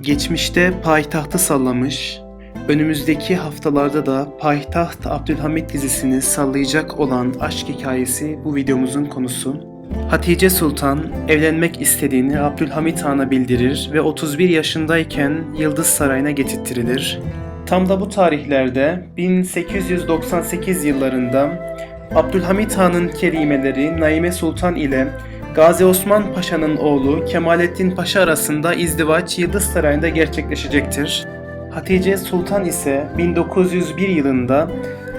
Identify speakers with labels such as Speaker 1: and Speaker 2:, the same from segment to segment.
Speaker 1: Geçmişte payitahtı sallamış, önümüzdeki haftalarda da Payitaht Abdülhamit dizisini sallayacak olan aşk hikayesi bu videomuzun konusu. Hatice Sultan evlenmek istediğini Abdülhamit Han'a bildirir ve 31 yaşındayken Yıldız Sarayı'na getirtilir. Tam da bu tarihlerde 1898 yıllarında Abdülhamit Han'ın kerimeleri Naime Sultan ile Gazi Osman Paşa'nın oğlu Kemalettin Paşa arasında izdivaç Yıldız Sarayı'nda gerçekleşecektir. Hatice Sultan ise 1901 yılında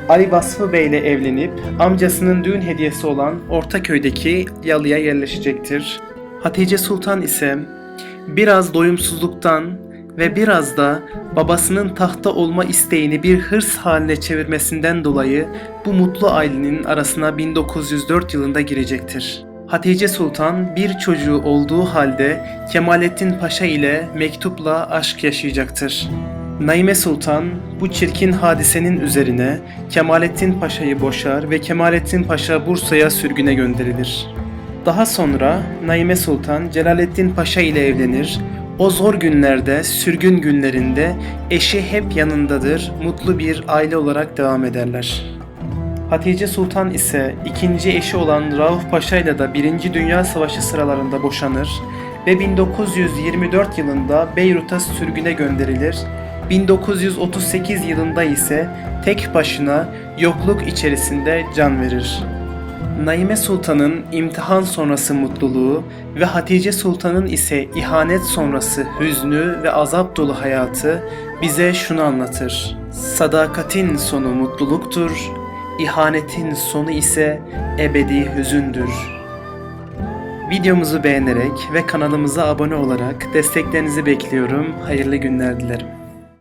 Speaker 1: Ali Vasfı Bey ile evlenip amcasının düğün hediyesi olan Ortaköy'deki yalıya yerleşecektir. Hatice Sultan ise biraz doyumsuzluktan ve biraz da babasının tahta olma isteğini bir hırs haline çevirmesinden dolayı bu mutlu ailenin arasına 1904 yılında girecektir. Hatice Sultan bir çocuğu olduğu halde Kemalettin Paşa ile mektupla aşk yaşayacaktır. Naime Sultan bu çirkin hadisenin üzerine Kemalettin Paşa'yı boşar ve Kemalettin Paşa Bursa'ya sürgüne gönderilir. Daha sonra Naime Sultan Celaleddin Paşa ile evlenir. O zor günlerde, sürgün günlerinde eşi hep yanındadır, mutlu bir aile olarak devam ederler. Hatice Sultan ise ikinci eşi olan Rauf Paşa ile de 1. Dünya Savaşı sıralarında boşanır ve 1924 yılında Beyrut'a sürgüne gönderilir. 1938 yılında ise tek başına yokluk içerisinde can verir. Naime Sultan'ın imtihan sonrası mutluluğu ve Hatice Sultan'ın ise ihanet sonrası hüznü ve azap dolu hayatı bize şunu anlatır. Sadakatin sonu mutluluktur, ihanetin sonu ise ebedi hüzündür. Videomuzu beğenerek ve kanalımıza abone olarak desteklerinizi bekliyorum. Hayırlı günler dilerim.